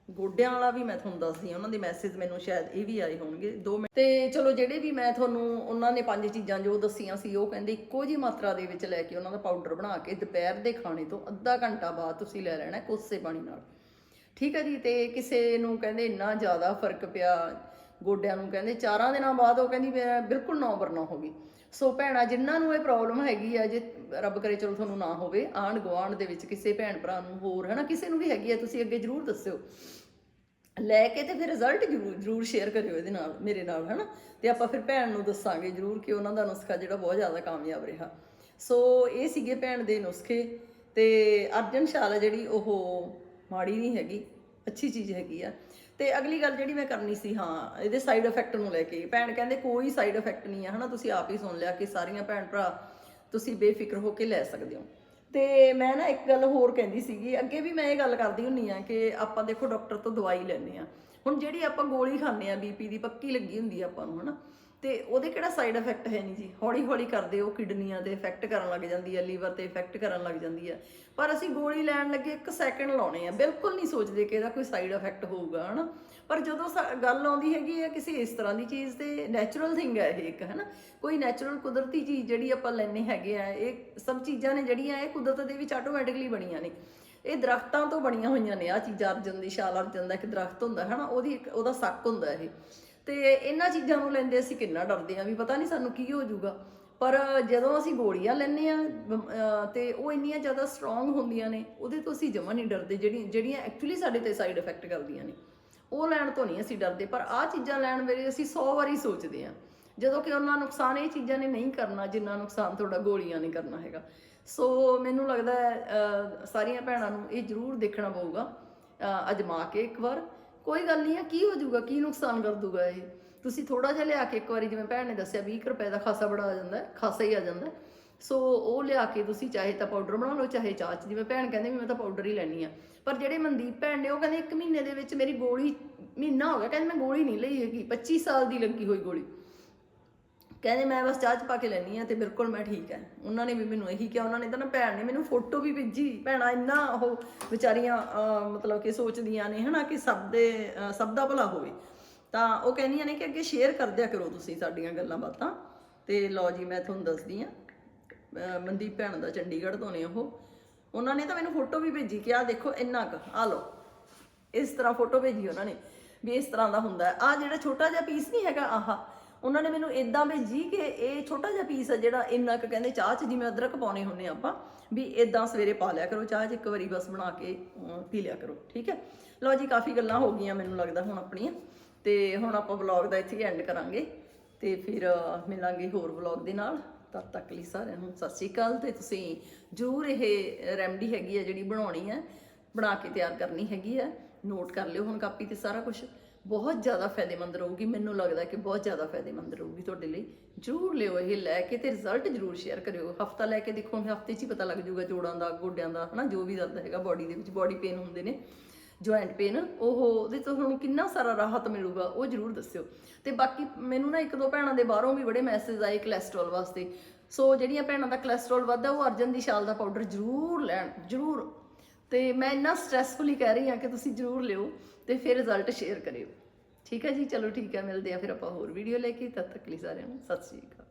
ਗੋਡਿਆਂ ਵਾਲਾ ਵੀ ਮੈਂ ਤੁਹਾਨੂੰ ਦੱਸਦੀ ਹਾਂ, ਉਹਨਾਂ ਦੇ ਮੈਸੇਜ ਮੈਨੂੰ ਸ਼ਾਇਦ ਇਹ ਵੀ ਆਏ ਹੋਣਗੇ 2 ਮਿੰਟ। ਤੇ ਚਲੋ ਜਿਹੜੇ ਵੀ ਮੈਂ ਤੁਹਾਨੂੰ, ਉਹਨਾਂ ਨੇ ਪੰਜ ਚੀਜ਼ਾਂ ਜੋ ਦੱਸੀਆਂ ਸੀ, ਉਹ ਕਹਿੰਦੇ ਇੱਕੋ ਜੀ ਮਾਤਰਾ ਦੇ ਵਿੱਚ ਲੈ ਕੇ ਉਹਨਾਂ ਦਾ ਪਾਊਡਰ ਬਣਾ ਕੇ ਦੁਪਹਿਰ ਦੇ ਖਾਣੇ ਤੋਂ ਅੱਧਾ ਘੰਟਾ ਬਾਅਦ ਤੁਸੀਂ ਲੈ ਲੈਣਾ ਕੋਸੇ ਪਾਣੀ ਨਾਲ। ਠੀਕ ਹੈ ਜੀ, ਤੇ ਕਿਸੇ ਨੂੰ ਕਹਿੰਦੇ ਇੰਨਾ ਜ਼ਿਆਦਾ ਫ਼ਰਕ ਪਿਆ, ਗੋਡਿਆਂ ਨੂੰ ਕਹਿੰਦੇ ਚਾਰਾਂ ਦਿਨਾਂ ਬਾਅਦ ਉਹ ਕਹਿੰਦੀ ਮੇਰਾ ਬਿਲਕੁਲ ਨੌ ਬਰਨਾ ਹੋ ਗਈ। ਸੋ ਭੈਣਾ ਜਿਨ੍ਹਾਂ ਨੂੰ ਇਹ ਪ੍ਰੋਬਲਮ ਹੈਗੀ ਆ, ਜੇ ਰੱਬ ਕਰੇ ਚਲੋ ਤੁਹਾਨੂੰ ਨਾ ਹੋਵੇ, ਆਂਢ ਗੁਆਂਢ ਦੇ ਵਿੱਚ ਕਿਸੇ ਭੈਣ ਭਰਾ ਨੂੰ ਹੋਰ, ਹਨਾ, ਕਿਸੇ ਨੂੰ ਵੀ ਹੈਗੀ ਆ, ਤੁਸੀਂ ਅੱਗੇ ਜਰੂਰ ਦੱਸਿਓ। ਲੈ ਕੇ ਤੇ ਫਿਰ ਰਿਜ਼ਲਟ ਜਰੂਰ ਜਰੂਰ ਸ਼ੇਅਰ ਕਰਿਓ ਇਹਦੇ ਨਾਲ, ਮੇਰੇ ਨਾਲ, ਹਨਾ। ਤੇ ਆਪਾਂ ਫਿਰ ਭੈਣ ਨੂੰ ਦੱਸਾਂਗੇ ਜਰੂਰ ਕਿ ਉਹਨਾਂ ਦਾ ਨੁਸਖਾ ਜਿਹੜਾ ਬਹੁਤ ਜ਼ਿਆਦਾ ਕਾਮਯਾਬ ਰਿਹਾ। ਸੋ ਇਹ ਸੀਗੇ ਭੈਣ ਦੇ ਨੁਸਖੇ, ਤੇ ਅਰਜਨ ਸ਼ਾਲ ਆ ਜਿਹੜੀ ਉਹ ਮਾੜੀ ਨਹੀਂ ਹੈਗੀ, ਅੱਛੀ ਚੀਜ਼ ਹੈਗੀ ਆ। ਤੇ ਅਗਲੀ ਗੱਲ ਜਿਹੜੀ ਮੈਂ ਕਰਨੀ ਸੀ, ਹਾਂ, ਇਹਦੇ ਸਾਈਡ ਇਫੈਕਟ ਨੂੰ ਲੈ ਕੇ। ਭੈਣ ਕਹਿੰਦੇ ਕੋਈ ਸਾਈਡ ਇਫੈਕਟ ਨਹੀਂ ਆ, ਹਨਾ? ਤੁਸੀਂ ਆਪ ਹੀ ਸੁਣ ਲਿਆ ਕਿ ਸਾਰੀਆਂ ਭੈਣ ਭਰਾ ਤੁਸੀਂ ਬੇਫਿਕਰ ਹੋ ਕੇ ਲੈ ਸਕਦੇ ਹੋ। ਤੇ ਮੈਂ ਨਾ ਇੱਕ ਗੱਲ ਹੋਰ ਕਹਿੰਦੀ ਸੀਗੀ, ਅੱਗੇ ਵੀ ਮੈਂ ਇਹ ਗੱਲ ਕਰਦੀ ਹੁੰਨੀ ਆ ਕਿ ਆਪਾਂ ਦੇਖੋ, ਡਾਕਟਰ ਤੋਂ ਦਵਾਈ ਲੈਂਦੇ ਆ। ਹੁਣ ਜਿਹੜੀ ਆਪਾਂ ਗੋਲੀ ਖਾਂਦੇ ਆ ਬੀਪੀ ਦੀ, ਪੱਕੀ ਲੱਗੀ ਹੁੰਦੀ ਆ ਆਪਾਂ ਨੂੰ, ਹਨਾ? ਤੇ ਉਹਦੇ ਕਿਹੜਾ ਸਾਈਡ ਇਫੈਕਟ ਹੈ ਨਹੀਂ ਜੀ? ਹੌਲੀ ਹੌਲੀ ਕਰਦੇ ਉਹ ਕਿਡਨੀਆਂ ਤੇ ਇਫੈਕਟ ਕਰਨ ਲੱਗ ਜਾਂਦੀ ਹੈ ਲੀਵਰ ਤੇ ਇਫੈਕਟ ਕਰਨ ਲੱਗ ਜਾਂਦੀ ਹੈ ਪਰ ਅਸੀਂ ਗੋਲੀ ਲੈਣ ਲੱਗੇ 1 ਸੈਕਿੰਡ ਲਾਉਣੇ ਆ। ਬਿਲਕੁਲ ਨਹੀਂ ਸੋਚਦੇ ਕਿ ਇਹਦਾ ਕੋਈ ਸਾਈਡ ਇਫੈਕਟ ਹੋਊਗਾ, ਹਨਾ? ਪਰ ਜਦੋਂ ਸਾ- ਗੱਲ ਆਉਂਦੀ ਹੈਗੀ ਹੈ ਕਿਸੇ ਇਸ ਤਰ੍ਹਾਂ ਦੀ ਚੀਜ਼ ਤੇ ਨੈਚੁਰਲ ਥਿੰਗ ਹੈ ਇਹ ਇੱਕ, ਹਨਾ? ਕੋਈ ਨੈਚੁਰਲ ਕੁਦਰਤੀ ਚੀਜ਼ ਜਿਹੜੀ ਆਪਾਂ ਲੈਣੇ ਹੈਗੇ ਆ, ਇਹ ਸਭ ਚੀਜ਼ਾਂ ਨੇ ਜਿਹੜੀਆਂ, ਇਹ ਕੁਦਰਤ ਦੇ ਵਿੱਚ ਆਟੋਮੈਟਿਕਲੀ ਬਣੀਆਂ ਨੇ। ਇਹ ਦਰਖਤਾਂ ਤੋਂ ਬਣੀਆਂ ਹੋਈਆਂ ਨੇ ਆ ਚੀਜ਼ਾਂ ਅਰਜਨ ਦੀ ਸ਼ਾਲ ਅਰਜਨ ਦਾ ਇੱਕ ਦਰਖਤ ਹੁੰਦਾ ਹੈ ਨਾ ਉਹਦੀ ਇੱਕ, ਉਹਦਾ ਸੱਕ ਹੁੰਦਾ ਇਹ। ਤੇ ਇਹਨਾਂ ਚੀਜ਼ਾਂ ਨੂੰ ਲੈਂਦੇ ਅਸੀਂ ਕਿੰਨਾ ਡਰਦੇ ਆ ਵੀ ਪਤਾ ਨਹੀਂ ਸਾਨੂੰ ਕੀ ਹੋ ਜਾਊਗਾ। ਪਰ ਜਦੋਂ ਅਸੀਂ ਗੋਲੀਆਂ ਲੈਂਦੇ ਆ ਤੇ ਉਹ ਇੰਨੀਆਂ ਜ਼ਿਆਦਾ ਸਟਰੋਂਗ ਹੁੰਦੀਆਂ ਨੇ, ਉਹਦੇ ਤੋਂ ਅਸੀਂ ਜਮਾ ਨਹੀਂ ਡਰਦੇ ਜਿਹੜੀਆਂ ਜਿਹੜੀਆਂ ਐਕਚੁਅਲੀ ਸਾਡੇ ਤੇ ਸਾਈਡ ਇਫੈਕਟ ਕਰਦੀਆਂ ਨੇ। ਉਹ ਲੈਣ ਤੋਂ ਨਹੀਂ ਅਸੀਂ ਡਰਦੇ, ਪਰ ਆਹ ਚੀਜ਼ਾਂ ਲੈਣ ਵੇਲੇ ਅਸੀਂ 100 ਵਾਰੀ ਸੋਚਦੇ ਆ ਜਦੋਂ ਕਿ ਉਹਨਾਂ ਨੁਕਸਾਨ ਇਹ ਚੀਜ਼ਾਂ ਨੇ ਨਹੀਂ ਕਰਨਾ, ਜਿੰਨਾ ਨੁਕਸਾਨ ਤੁਹਾਡਾ ਗੋਲੀਆਂ ਨੇ ਕਰਨਾ ਹੈਗਾ। ਸੋ ਮੈਨੂੰ ਲੱਗਦਾ ਸਾਰੀਆਂ ਭੈਣਾਂ ਨੂੰ ਇਹ ਜ਼ਰੂਰ ਦੇਖਣਾ ਪਊਗਾ ਅਜਮਾ ਕੇ ਇੱਕ ਵਾਰ। ਕੋਈ ਗੱਲ ਨਹੀਂ ਹੈ ਕੀ ਹੋ ਜਾਊਗਾ, ਕੀ ਨੁਕਸਾਨ ਕਰ ਦੂਗਾ ਇਹ? ਤੁਸੀਂ ਥੋੜਾ ਜਿਹਾ ਲਿਆ ਕੇ ਇੱਕ ਵਾਰੀ, ਜਿਵੇਂ ਭੈਣ ਨੇ ਦੱਸਿਆ 20 ਕੁ ਰੁਪਏ ਦਾ ਖਾਸਾ ਬੜਾ ਆ ਜਾਂਦਾ ਖਾਸਾ ਹੀ ਆ ਜਾਂਦਾ ਸੋ ਉਹ ਲਿਆ ਕੇ ਤੁਸੀਂ ਚਾਹੇ ਤਾਂ ਪਾਊਡਰ ਬਣਾ ਲਓ, ਚਾਹੇ ਚਾਹ 'ਚ, ਜਿਵੇਂ ਭੈਣ ਕਹਿੰਦੇ ਵੀ ਮੈਂ ਤਾਂ ਪਾਊਡਰ ਹੀ ਲੈਣੀ ਆ ਪਰ ਜਿਹੜੇ ਮਨਦੀਪ ਭੈਣ ਨੇ, ਉਹ ਕਹਿੰਦੇ ਇੱਕ ਮਹੀਨੇ ਦੇ ਵਿੱਚ ਮੇਰੀ ਗੋਲੀ, ਮਹੀਨਾ ਹੋ ਗਿਆ, ਕਹਿੰਦੇ ਮੈਂ ਗੋਲੀ ਨਹੀਂ ਲਈ ਹੈਗੀ 25 ਸਾਲ ਦੀ ਲੱਗੀ ਹੋਈ ਗੋਲੀ। ਕਹਿੰਦੇ ਮੈਂ ਬਸ ਚਾਹ ਚ ਪਾ ਕੇ ਲੈਣੀ ਆ ਤੇ ਬਿਲਕੁਲ ਮੈਂ ਠੀਕ ਹੈ। ਉਹਨਾਂ ਨੇ ਵੀ ਮੈਨੂੰ ਇਹੀ ਕਿਹਾ, ਉਹਨਾਂ ਨੇ ਤਾਂ ਨਾ ਭੈਣ ਨੇ ਮੈਨੂੰ ਫੋਟੋ ਵੀ ਭੇਜੀ। ਭੈਣਾ ਇੰਨਾ ਉਹ ਵਿਚਾਰੀਆਂ ਮਤਲਬ ਕਿ ਸੋਚਦੀਆਂ ਨੇ ਹਨਾ ਕਿ ਸਭ ਦੇ ਸਭ ਦਾ ਭਲਾ ਹੋਵੇ। ਤਾਂ ਉਹ ਕਹਿੰਦੀਆਂ ਨੇ ਕਿ ਅੱਗੇ ਸ਼ੇਅਰ ਕਰ ਦਿਆ ਕਰੋ ਤੁਸੀਂ ਸਾਡੀਆਂ ਗੱਲਾਂ ਬਾਤਾਂ। ਤੇ ਲਓ ਜੀ, ਮੈਂ ਤੁਹਾਨੂੰ ਦੱਸਦੀ ਆ ਮਨਦੀਪ ਭੈਣ ਦਾ ਚੰਡੀਗੜ੍ਹ ਤੋਂ ਨੇ ਉਹ। ਉਹਨਾਂ ਨੇ ਤਾਂ ਮੈਨੂੰ ਫੋਟੋ ਵੀ ਭੇਜੀ ਕਿ ਆਹ ਦੇਖੋ ਇੰਨਾ ਕੁ ਆ ਲਓ। ਇਸ ਤਰ੍ਹਾਂ ਫੋਟੋ ਭੇਜੀ ਉਹਨਾਂ ਨੇ ਵੀ ਇਸ ਤਰ੍ਹਾਂ ਦਾ ਹੁੰਦਾ ਹੈ। ਆ ਜਿਹੜਾ ਛੋਟਾ ਜਿਹਾ ਪੀਸ ਨਹੀਂ ਹੈਗਾ, ਆਹ। ਉਹਨਾਂ ਨੇ ਮੈਨੂੰ ਇਦਾਂ ਭੇਜੀ ਕਿ ਇਹ ਛੋਟਾ ਜਿਹਾ ਪੀਸ ਹੈ ਜਿਹੜਾ ਇੰਨਾ ਕੁ ਕਹਿੰਦੇ ਚਾਹ ਚ ਜਿਵੇਂ ਅਦਰਕ ਪਾਉਣੇ ਹੁੰਨੇ ਆਪਾਂ, ਵੀ ਇਦਾਂ ਸਵੇਰੇ ਪਾ ਲਿਆ ਕਰੋ ਚਾਹ ਚ, ਇੱਕ ਵਾਰੀ ਬਸ ਬਣਾ ਕੇ ਪੀ ਲਿਆ ਕਰੋ, ਠੀਕ ਹੈ? ਲਓ ਜੀ, ਕਾਫੀ ਗੱਲਾਂ ਹੋ ਗਈਆਂ ਮੈਨੂੰ ਲੱਗਦਾ ਹੁਣ ਆਪਣੀਆਂ, ਤੇ ਹੁਣ ਆਪਾਂ ਵਲੌਗ ਦਾ ਇੱਥੇ ਐਂਡ ਕਰਾਂਗੇ, ਤੇ ਫਿਰ ਮਿਲਾਂਗੇ ਹੋਰ ਵਲੌਗ ਦੇ ਨਾਲ। ਤਦ ਤੱਕ ਲਈ ਸਾਰਿਆਂ ਨੂੰ ਸਤਿ ਸ਼੍ਰੀ ਅਕਾਲ, ਤੇ ਤੁਸੀਂ ਜ਼ਰੂਰ ਇਹ ਰੈਮਡੀ ਹੈਗੀ ਹੈ ਜਿਹੜੀ ਬਣਾਉਣੀ ਹੈ, ਬਣਾ ਕੇ ਤਿਆਰ ਕਰਨੀ ਹੈਗੀ ਹੈ ਨੋਟ ਕਰ ਲਿਓ ਹੁਣ ਕਾਪੀ ਤੇ ਸਾਰਾ ਕੁਝ ਬਹੁਤ ਜ਼ਿਆਦਾ ਫਾਇਦੇਮੰਦ ਰਹੂਗੀ, ਮੈਨੂੰ ਲੱਗਦਾ ਕਿ ਬਹੁਤ ਜ਼ਿਆਦਾ ਫਾਇਦੇਮੰਦ ਰਹੂਗੀ ਤੁਹਾਡੇ ਲਈ। ਜ਼ਰੂਰ ਲਿਓ ਇਹ ਲੈ ਕੇ ਤੇ ਰਿਜ਼ਲਟ ਜ਼ਰੂਰ ਸ਼ੇਅਰ ਕਰਿਓ। ਹਫਤਾ ਲੈ ਕੇ ਦੇਖੋ ਹਫ਼ਤੇ 'ਚ ਹੀ ਪਤਾ ਲੱਗ ਜਾਊਗਾ ਜੋੜਾਂ ਦਾ, ਗੋਡਿਆਂ ਦਾ, ਹਨਾ, ਜੋ ਵੀ ਦਰਦ ਹੈਗਾ ਬਾਡੀ ਦੇ ਵਿੱਚ ਬਾਡੀ ਪੇਨ ਹੁੰਦੇ ਨੇ ਜੁਆਇੰਟ ਪੇਨ ਉਹ ਉਹਦੇ ਤੋਂ ਤੁਹਾਨੂੰ ਕਿੰਨਾ ਸਾਰਾ ਰਾਹਤ ਮਿਲੂਗਾ, ਉਹ ਜਰੂਰ ਦੱਸਿਓ। ਤੇ ਬਾਕੀ ਮੈਨੂੰ ਨਾ ਇੱਕ ਦੋ ਭੈਣਾਂ ਦੇ ਬਾਹਰੋਂ ਵੀ ਬੜੇ ਮੈਸੇਜ ਆਏ ਕੋਲੇਸਟ੍ਰੋਲ ਵਾਸਤੇ। ਸੋ ਜਿਹੜੀਆਂ ਭੈਣਾਂ ਦਾ ਕੋਲੇਸਟ੍ਰੋਲ ਵੱਧਦਾ, ਉਹ ਅਰਜਨ ਦੀ ਛਾਲ ਦਾ ਪਾਊਡਰ ਜਰੂਰ ਲੈਣ, ਜਰੂਰ ਤੇ ਮੈਂ ਇੰਨਾ ਸਟ੍ਰੈਸਫੁਲੀ ਕਹਿ ਰਹੀ ਹਾਂ ਕਿ ਤੁਸੀਂ ਜਰੂਰ ਲਿਓ ਤੇ ਫਿਰ ਰਿਜ਼ਲਟ ਸ਼ੇਅਰ ਕਰਿਓ। ਠੀਕ ਹੈ ਜੀ? ਚਲੋ ਠੀਕ ਹੈ, ਮਿਲਦੇ ਆ ਫਿਰ ਆਪਾਂ ਹੋਰ ਵੀਡੀਓ ਲੈ ਕੇ। ਤਦ ਤੱਕ ਲਈ ਸਾਰਿਆਂ ਨੂੰ ਸਤਿ ਸ਼੍ਰੀ ਅਕਾਲ।